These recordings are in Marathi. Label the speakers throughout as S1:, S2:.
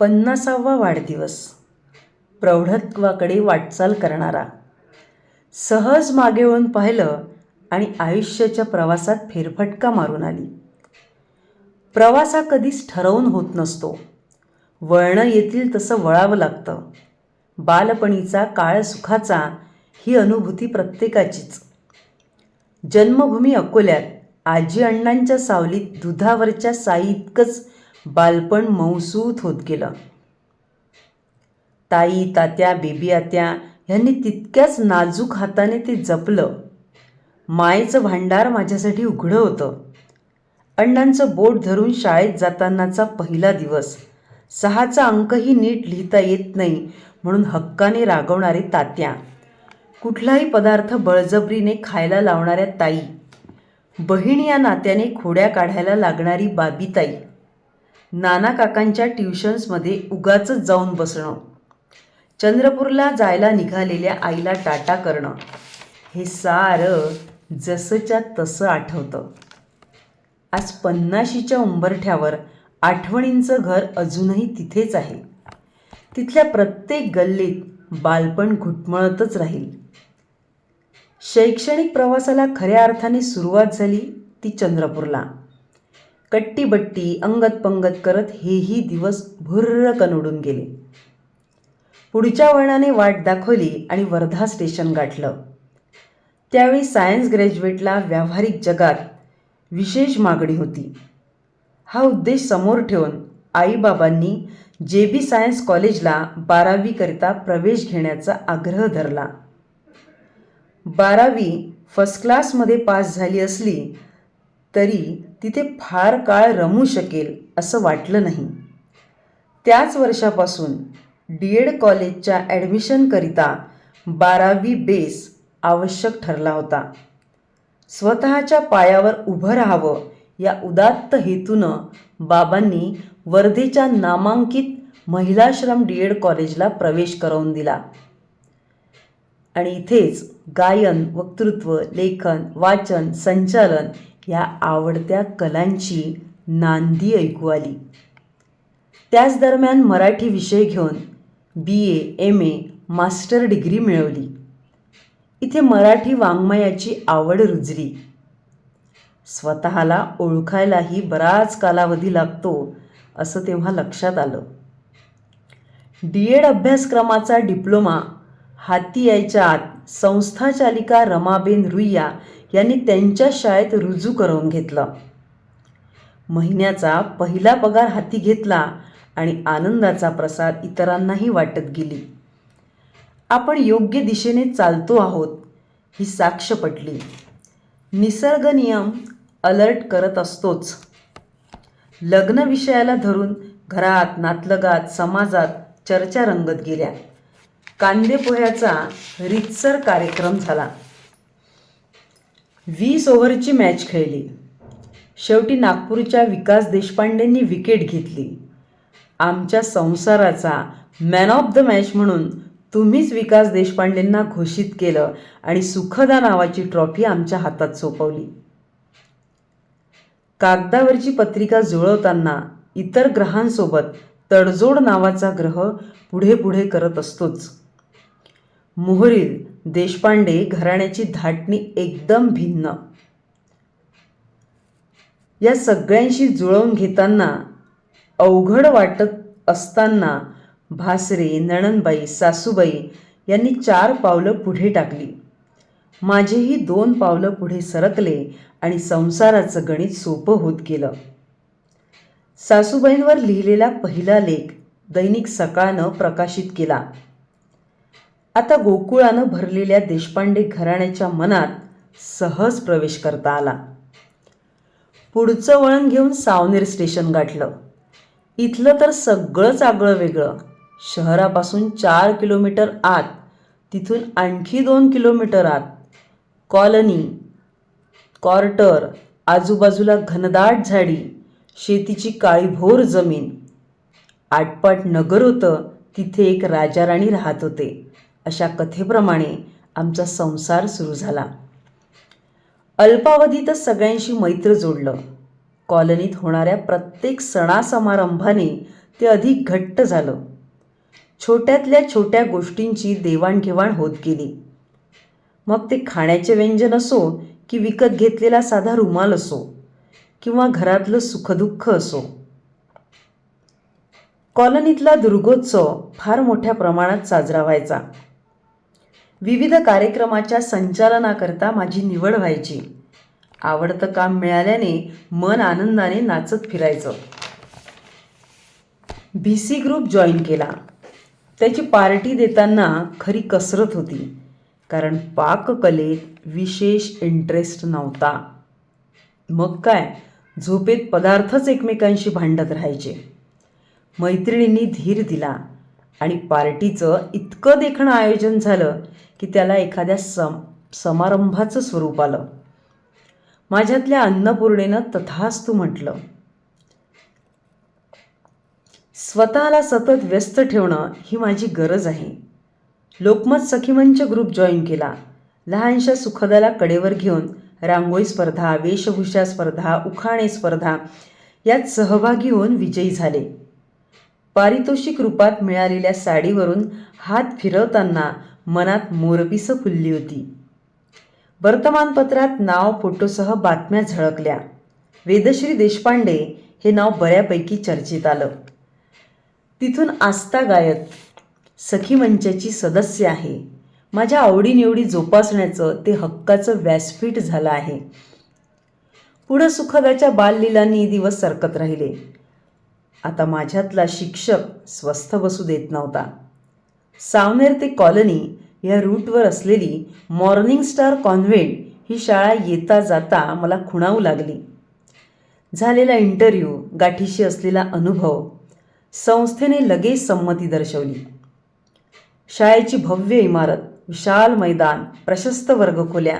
S1: पन्नासावा वाढदिवस. प्रौढत्वाकडे वाटचाल करणारा. सहज मागे वळून पाहिलं आणि आयुष्याच्या प्रवासात फेरफटका मारून आली. प्रवास हा कधीच ठरवून होत नसतो. वळणं येतील तसं वळावं लागतं. बालपणीचा काळ सुखाचा ही अनुभूती प्रत्येकाचीच. जन्मभूमी अकोल्यात आजी अण्णांच्या सावलीत दुधावरच्या साई इतकंच बालपण मौसूत होत गेलं. ताई तात्या बेबी आत्या ह्यांनी तितक्याच नाजूक हाताने ते जपलं. मायेचं भांडार माझ्यासाठी उघडं होतं. अण्णांचं बोट धरून शाळेत जातानाचा पहिला दिवस. सहाचा अंकही नीट लिहिता येत नाही म्हणून हक्काने रागवणारे तात्या. कुठलाही पदार्थ बळजबरीने खायला लावणाऱ्या ताई. बहीण या नात्याने खोड्या काढायला लागणारी बाबीताई. नाना काकांच्या ट्युशन्समध्ये उगाच जाऊन बसणं. चंद्रपूरला जायला निघालेल्या आईला टाटा करणं. हे सारं जसंच्या तसं आठवतं. आज पन्नाशीच्या उंबरठ्यावर आठवणींचं घर अजूनही तिथेच आहे. तिथल्या प्रत्येक गल्लीत बालपण घुटमळतच राहील. शैक्षणिक प्रवासाला खऱ्या अर्थाने सुरुवात झाली ती चंद्रपूरला. कट्टीबट्टी अंगत पंगत करत हेही दिवस भुर्र कनोडून गेले. पुढच्या वळणाने वाट दाखवली आणि वर्धा स्टेशन गाठलं. त्यावेळी सायन्स ग्रॅज्युएटला व्यावहारिक जगात विशेष मागणी होती. हा उद्देश समोर ठेवून आईबाबांनी जे बी सायन्स कॉलेजला बारावीकरिता प्रवेश घेण्याचा आग्रह धरला. बारावी फर्स्ट क्लासमध्ये पास झाली असली तरी तिथे फार काळ रमू शकेल असं वाटलं नाही. त्याच वर्षापासून डी एड कॉलेजच्या ॲडमिशनकरिता बारावी बेस आवश्यक ठरला होता. स्वतःच्या पायावर उभं राहावं या उदात्त हेतूनं बाबांनी वर्धेच्या नामांकित महिलाश्रम डी एड कॉलेजला प्रवेश करवून दिला. आणि इथेच गायन वक्तृत्व लेखन वाचन संचालन या आवडत्या कलांची नांदी ऐकू आली. त्याच दरम्यान मराठी विषय घेऊन B A M A master degree मिळवली. इथे मराठी वाङ्मयाची आवड रुजली. स्वतःला ओळखायलाही बराच कालावधी लागतो असं तेव्हा लक्षात आलं. डी एड अभ्यासक्रमाचा डिप्लोमा हाती यायच्या आत संस्थाचालिका रमाबेन रुईया यांनी त्यांच्या शाळेत रुजू करवून घेतलं. महिन्याचा पहिला पगार हाती घेतला आणि आनंदाचा प्रसाद इतरांनाही वाटत गेली. आपण योग्य दिशेने चालतो आहोत ही साक्ष पटली. निसर्ग नियम अलर्ट करत असतोच. लग्न विषयाला धरून घरात नातलगात समाजात चर्चा रंगत गेल्या. कांदेपोह्याचा रितसर कार्यक्रम झाला. वीस ओव्हरची मॅच खेळली. शेवटी नागपूरच्या विकास देशपांडेंनी विकेट घेतली. आमच्या संसाराचा मॅन ऑफ द मॅच म्हणून तुम्हीच विकास देशपांडेंना घोषित केलं आणि सुखदा नावाची ट्रॉफी आमच्या हातात सोपवली. कागदावरची पत्रिका जुळवताना इतर ग्रहांसोबत तडजोड नावाचा ग्रह पुढे पुढे करत असतोच. मोहरील देशपांडे घराण्याची धाटणी एकदम भिन्न. या सगळ्यांशी जुळवून घेताना अवघड वाटत असताना भासरे नणनबाई सासूबाई यांनी चार पावलं पुढे टाकली. माझेही दोन पावलं पुढे सरकले आणि संसाराचं गणित सोपं होत गेलं. सासूबाईंवर लिहिलेला पहिला लेख दैनिक सकाळनं प्रकाशित केला. आता गोकुळानं भरलेल्या देशपांडे घराण्याच्या मनात सहज प्रवेश करता आला. पुढचं वळण घेऊन सावनेर स्टेशन गाठलं. इथलं तर सगळंच आगळं वेगळं. शहरापासून चार किलोमीटर आत तिथून आणखी दोन किलोमीटर आत. कॉलनी क्वार्टर आजूबाजूला घनदाट झाडी शेतीची काळीभोर जमीन. आटपाट नगर होतं तिथे एक राजाराणी राहत होते. अशा कथेप्रमाणे आमचा संसार सुरू झाला. अल्पावधीतच सगळ्यांशी मैत्र जोडलं. कॉलनीत होणाऱ्या प्रत्येक सणासमारंभाने ते अधिक घट्ट झालं. छोट्यातल्या छोट्या गोष्टींची देवाणघेवाण होत गेली. मग ते खाण्याचे व्यंजन असो की विकत घेतलेला साधा रुमाल असो किंवा घरातलं सुखदुःख असो. कॉलनीतला दुर्गोत्सव फार मोठ्या प्रमाणात साजरा व्हायचा. विविध कार्यक्रमाच्या संचालनाकरता माझी निवड व्हायची. आवडतं काम मिळाल्याने मन आनंदाने नाचत फिरायचं. बी सी ग्रुप जॉईन केला. त्याची पार्टी देताना खरी कसरत होती. कारण पाककलेत विशेष इंटरेस्ट नव्हता. मग काय? झोपेत पदार्थच एकमेकांशी भांडत राहायचे. मैत्रिणींनी धीर दिला. आणि पार्टीचं इतकं देखणं आयोजन झालं की त्याला एखाद्या सम समारंभाचं स्वरूप आलं. माझ्यातल्या अन्नपूर्णेनं तथास्तू म्हटलं स्वतःला सतत व्यस्त ठेवणं ही माझी गरज आहे. लोकमत सखीमंच ग्रुप जॉईन केला. लहानशा सुखदाला कडेवर घेऊन रांगोळी स्पर्धा वेशभूषा स्पर्धा उखाणे स्पर्धा यात सहभागी होऊन विजयी झाले. पारितोषिक रूपात मिळालेल्या साडीवरून हात फिरवताना मनात मोरपिसं फुलली होती. वर्तमानपत्रात नाव फोटोसह बातम्या झळकल्या. वेदश्री देशपांडे हे नाव बऱ्यापैकी चर्चेत आलं. तिथून आस्था गायत सखी मंचाची सदस्य आहे. माझ्या आवडीनिवडी जोपासण्याचं ते हक्काचं व्यासपीठ झालं आहे. पुढं सुखदाच्या बाललीलांनी दिवस सरकत राहिले. आता माझ्यातला शिक्षक स्वस्थ बसू देत नव्हता. सावनेर ते कॉलनी या रूटवर असलेली मॉर्निंग स्टार कॉन्व्हेंट ही शाळा येता जाता मला खुणावू लागली. झालेला इंटरव्ह्यू गाठीशी असलेला अनुभव संस्थेने लगेच संमती दर्शवली. शाळेची भव्य इमारत विशाल मैदान प्रशस्त वर्गखोल्या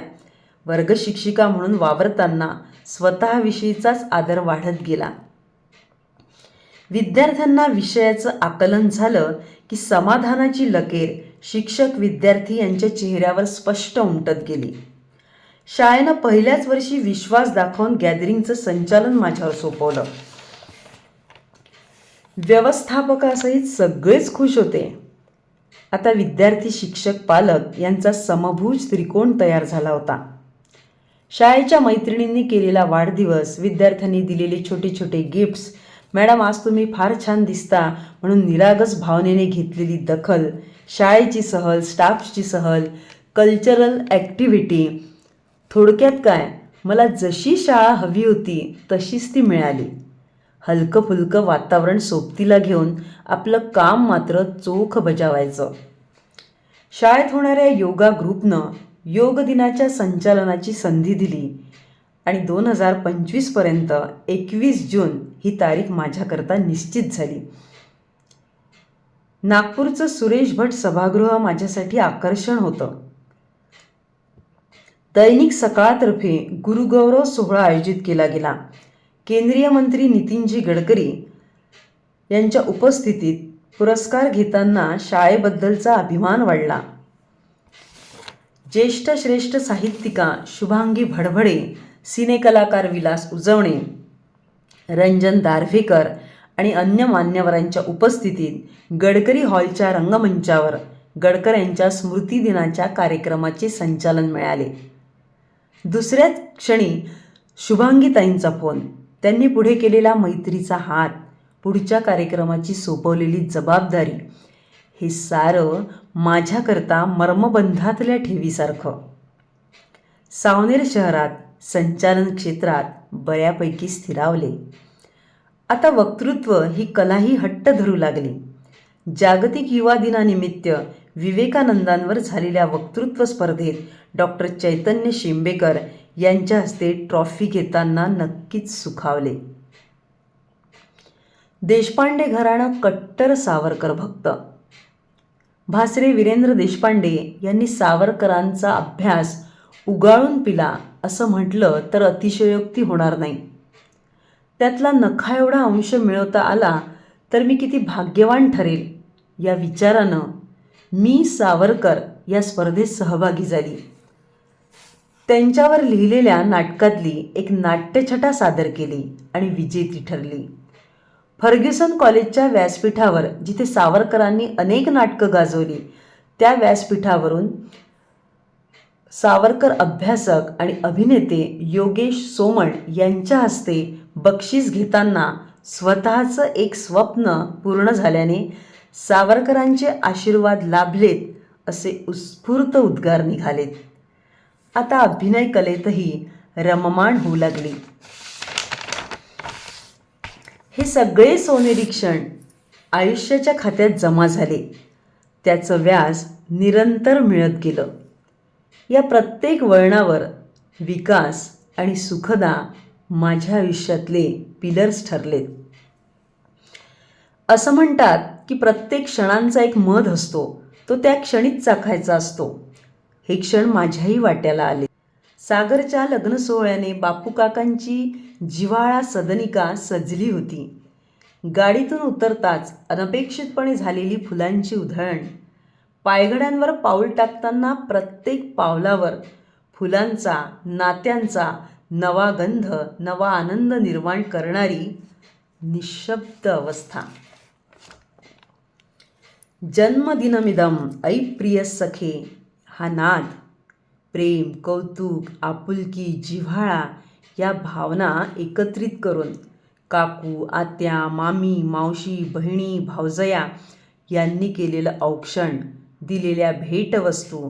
S1: वर्गशिक्षिका म्हणून वावरताना स्वतःविषयीचाच आदर वाढत गेला. विद्यार्थ्यांना विषयाचं आकलन झालं की समाधानाची लकेर शिक्षक विद्यार्थी यांच्या चेहऱ्यावर स्पष्ट उमटत गेली. शाळेनं पहिल्याच वर्षी विश्वास दाखवून गॅदरिंगचं संचालन माझ्यावर सोपवलं. व्यवस्थापकासहित सगळेच खुश होते. आता विद्यार्थी शिक्षक पालक यांचा समभुज त्रिकोण तयार झाला होता. शाळेच्या मैत्रिणींनी केलेला वाढदिवस विद्यार्थ्यांनी दिलेले छोटे छोटे गिफ्ट्स मॅडम आज तुम्ही फार छान दिसता म्हणून निरागस भावनेने घेतलेली दखल शाळेची सहल स्टाफची सहल कल्चरल ॲक्टिव्हिटी. थोडक्यात काय? मला जशी शाळा हवी होती तशीच ती मिळाली. हलकं फुलकं वातावरण सोबतीला घेऊन आपलं काम मात्र चोख बजावायचं. शाळेत होणाऱ्या योगा ग्रुपनं योग दिनाच्या संचालनाची संधी दिली. आणि दोन हजार पंचवीसपर्यंत एकवीस जून ही तारीख माझ्याकरता निश्चित झाली. नागपूरचं सुरेश भट सभागृह माझ्यासाठी आकर्षण होतं. दैनिक सकाळतर्फे गुरुगौरव सोहळा आयोजित केला गेला. केंद्रीय मंत्री नितीनजी गडकरी यांच्या उपस्थितीत पुरस्कार घेताना शाळेबद्दलचा अभिमान वाढला. ज्येष्ठ श्रेष्ठ साहित्यिका शुभांगी भडभडे सिनेकलाकार विलास उजवणे रंजन दारफेकर आणि अन्य मान्यवरांच्या उपस्थितीत गडकरी हॉलच्या रंगमंचावर गडकर यांच्या स्मृतिदिनाच्या कार्यक्रमाचे संचालन मिळाले. दुसऱ्याच क्षणी शुभांगीताईंचा फोन त्यांनी पुढे केलेला मैत्रीचा हात पुढच्या कार्यक्रमाची सोपवलेली जबाबदारी हे सारं माझ्याकरता मर्मबंधातल्या ठेवीसारखं. सावनेर शहरात संचालन क्षेत्रात बऱ्यापैकी स्थिरावले. आता वक्तृत्व ही कलाही हट्ट धरू लागली. जागतिक युवा दिनानिमित्त विवेकानंदांवर झालेल्या वक्तृत्व स्पर्धेत डॉक्टर चैतन्य शिंबेकर यांच्या हस्ते ट्रॉफी घेताना नक्कीच सुखावले. देशपांडे घराणं कट्टर सावरकर भक्त. भासरे वीरेंद्र देशपांडे यांनी सावरकरांचा अभ्यास उगाळून पिला. असं म्हटलं तर अतिशयोक्ती होणार नाही. त्यातला नखा एवढा अंश मिळवता आला तर मी किती भाग्यवान ठरेल या विचारानं मी सावरकर या स्पर्धेत सहभागी झाली. त्यांच्यावर लिहिलेल्या नाटकातली एक नाट्यछटा सादर केली आणि विजेती ठरली. फर्ग्युसन कॉलेजच्या व्यासपीठावर जिथे सावरकरांनी अनेक नाटकं गाजवली त्या व्यासपीठावरून सावरकर अभ्यासक आणि अभिनेते योगेश सोमण यांच्या हस्ते बक्षीस घेताना स्वतःचं एक स्वप्न पूर्ण झाल्याने सावरकरांचे आशीर्वाद लाभलेत असे उत्स्फूर्त उद्गार निघालेत. आता अभिनय कलेतही रममाण होऊ लागली. हे सगळे सोनेरी क्षण आयुष्याच्या खात्यात जमा झाले. त्याचं व्याज निरंतर मिळत गेलं. या प्रत्येक वळणावर विकास आणि सुखदा माझ्या आयुष्यातले पिलर्स ठरलेत. असं म्हणतात की प्रत्येक क्षणांचा एक मध असतो तो त्या क्षणीच चाखायचा असतो. हे क्षण माझ्याही वाट्याला आले. सागरच्या लग्न सोहळ्याने बापू काकांची जिव्हाळा सदनिका सजली होती. गाडीतून उतरताच अनपेक्षितपणे झालेली फुलांची उधळण पायघड्यांवर पाऊल टाकताना प्रत्येक पावलावर फुलांचा नात्यांचा नवा गंध नवा आनंद निर्माण करणारी निशब्द अवस्था. जन्मदिनमिदम ऐ प्रिय सखे हा नाद प्रेम कौतुक आपुलकी जिव्हाळा या भावना एकत्रित करून काकू आत्या मामी मावशी बहिणी भावजया यांनी केलेलं औक्षण दिलेल्या भेटवस्तू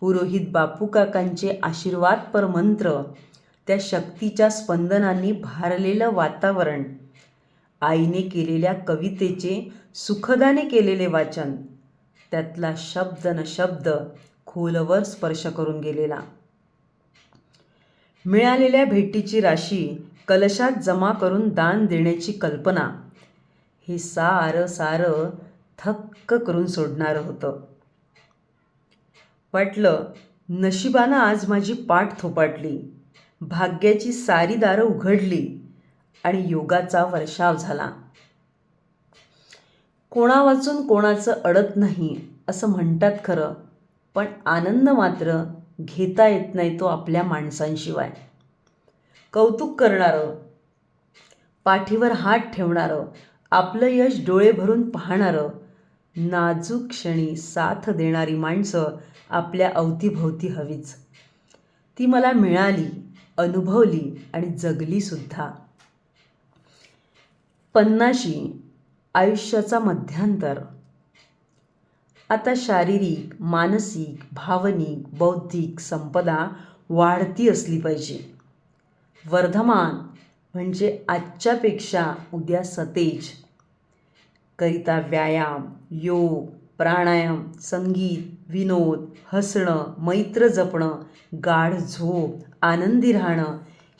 S1: पुरोहित बापू काकांचे आशीर्वादपर मंत्र त्या शक्तीच्या स्पंदनांनी भारलेलं वातावरण आईने केलेल्या कवितेचे सुखदाने केलेले वाचन त्यातला शब्द न शब्द खोलवर स्पर्श करून गेलेला. मिळालेल्या भेटीची राशी कलशात जमा करून दान देण्याची कल्पना हे सारं सारं थक्क करून सोडणारं होतं. वाटलं नशिबानं आज माझी पाठ थोपाटली. भाग्याची सारी दारं उघडली आणि योगाचा वर्षाव झाला. कोणा वाचून कोणाचं अडत नाही असं म्हणतात खरं पण आनंद मात्र घेता येत नाही तो आपल्या माणसांशिवाय. कौतुक करणारं पाठीवर हात ठेवणारं आपलं यश डोळे भरून पाहणारं नाजूक क्षणी साथ देणारी माणसं आपल्या अवतीभोवती हवीच. ती मला मिळाली अनुभवली आणि जगलीसुद्धा पन्नाशी आयुष्याचा मध्यांतर. आता शारीरिक मानसिक भावनिक बौद्धिक संपदा वाढती असली पाहिजे. वर्धमान म्हणजे आजच्यापेक्षा उद्या सतेज. करिता व्यायाम योग प्राणायाम संगीत विनोद हसणं मैत्र जपणं गाढ झोप आनंदी राहणं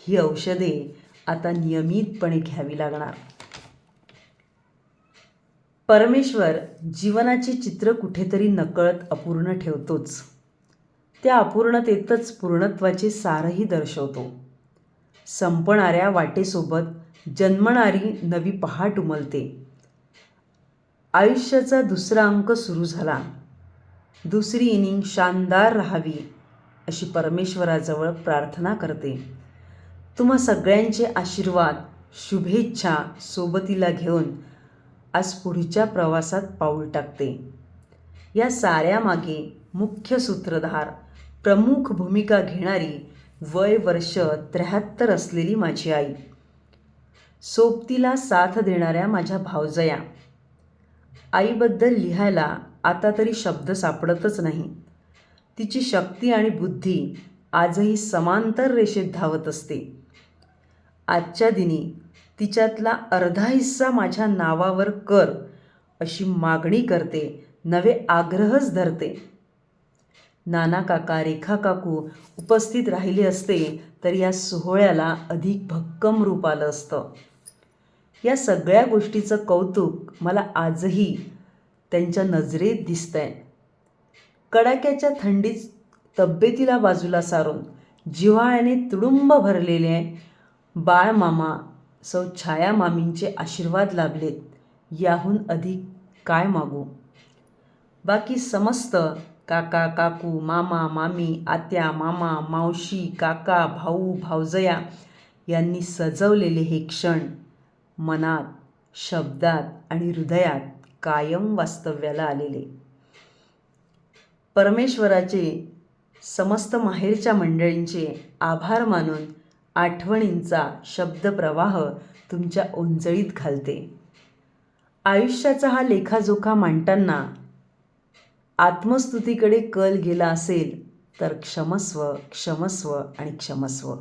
S1: ही औषधे आता नियमितपणे घ्यावी लागणार. परमेश्वर जीवनाचे चित्र कुठेतरी नकळत अपूर्ण ठेवतोच. त्या अपूर्णतेतच पूर्णत्वाचे सारही दर्शवतो. संपणाऱ्या वाटेसोबत जन्मणारी नवी पहाट उमलते. आयुष्याचा दुसरा अंक सुरू झाला. दुसरी इनिंग शानदार राहावी अशी परमेश्वराजवळ प्रार्थना करते. तुम्हा सगळ्यांचे आशीर्वाद शुभेच्छा सोबतीला घेऊन आज पुढच्या प्रवासात पाऊल टाकते. या साऱ्यामागे मुख्य सूत्रधार प्रमुख भूमिका घेणारी वय वर्ष त्र्याहत्तर असलेली माझी आई. सोबतीला साथ देणाऱ्या माझ्या भावजया आईबद्दल लिहायला आता तरी शब्द सापडतच नाही. तिची शक्ती आणि बुद्धी आजही समांतर रेषेत धावत असते. आजच्या दिनी तिच्यातला अर्धा हिस्सा माझ्या नावावर कर अशी मागणी करते नवे आग्रहच धरते. नाना काका रेखा काकू उपस्थित राहिले असते तर या सोहळ्याला अधिक भक्कम रूप आलं असतं. या सगळ्या गोष्टीचं कौतुक मला आजही त्यांच्या नजरेत दिसतंय. कडाक्याच्या थंडीत तब्येतीला बाजूला सारून जिव्हाळ्याने तुडुंब भरलेले बाळमामा सौ छाया मामींचे आशीर्वाद लाभलेत याहून अधिक काय मागू? बाकी समस्त काका काकू मामा मामी आत्या मामा मावशी काका भाऊ भावजया यांनी सजवलेले हे क्षण मनात शब्दात आणि हृदयात कायम वास्तव्याला आलेले. परमेश्वराचे समस्त माहेरच्या मंडळींचे आभार मानून आठवणींचा शब्दप्रवाह तुमच्या ओंजळीत घालते. आयुष्याचा हा लेखाजोखा मांडताना आत्मस्तुतीकडे कल गेला असेल तर क्षमस्व क्षमस्व आणि क्षमस्व.